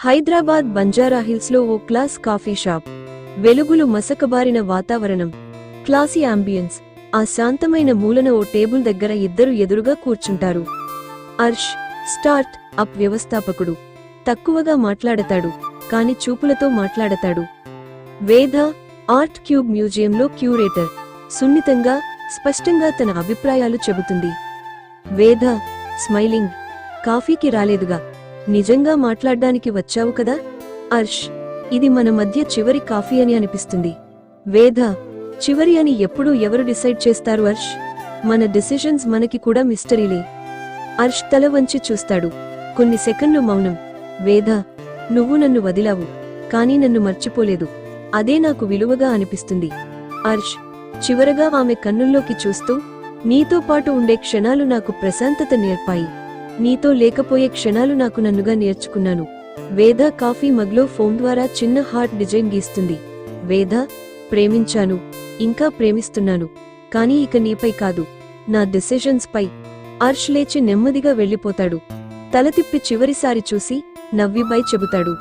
హైదరాబాద్ బంజారాహిల్స్లో ఓ class coffee shop. వెలుగులు మసకబారిన వాతావరణం. Classy ambience. ఆ శాంతమైన మూలన ఓ టేబుల్ దగ్గర ఇద్దరు ఎదురుగా కూర్చుంటారు. అర్ష్ స్టార్ట్ అప్ వ్యవస్థాపకుడు. తక్కువగా మాట్లాడతాడు కాని చూపులతో మాట్లాడతాడు. వేద ఆర్ట్ క్యూబ్ మ్యూజియంలో క్యూరేటర్. సున్నితంగా స్పష్టంగా తన అభిప్రాయాలు చెబుతుంది. వేద స్మైలింగ్. కాఫీకి రాలేదుగా. నిజంగా మాట్లాడ్డానికి వచ్చావు కదా? అర్ష్ ఇది మన మధ్య చివరి కాఫీ అని అనిపిస్తుంది. వేద చివరి అని ఎప్పుడూ ఎవరు డిసైడ్ చేస్తారు అర్ష్ మన డిసిషన్స్ మనకి కూడా మిస్టరీలే. అర్ష్ తల వంచి చూస్తాడు. కొన్ని సెకండ్లు మౌనం. వేద నువ్వు నన్ను వదిలావు. కానీ నన్ను మర్చిపోలేదు. అదే నాకు విలువగా అనిపిస్తుంది. అర్ష్ చివరగా ఆమె కన్నుల్లోకి చూస్తూ నీతో పాటు ఉండే క్షణాలు నాకు ప్రశాంతత నేర్పాయి. నీతో లేకపోయే క్షణాలు నాకు నన్నుగా నేర్చుకున్నాను. వేద కాఫీ మగ్లో ఫోన్ ద్వారా చిన్న హార్ట్ డిజైన్ గీస్తుంది. వేద ప్రేమించాను ఇంకా ప్రేమిస్తున్నాను. కానీ ఇక నీపై కాదు. నా డిసిషన్స్ పై. అర్ష్ లేచి నెమ్మదిగా వెళ్ళిపోతాడు. తల తిప్పి చివరిసారి చూసి నవ్వి బై చెబుతాడు.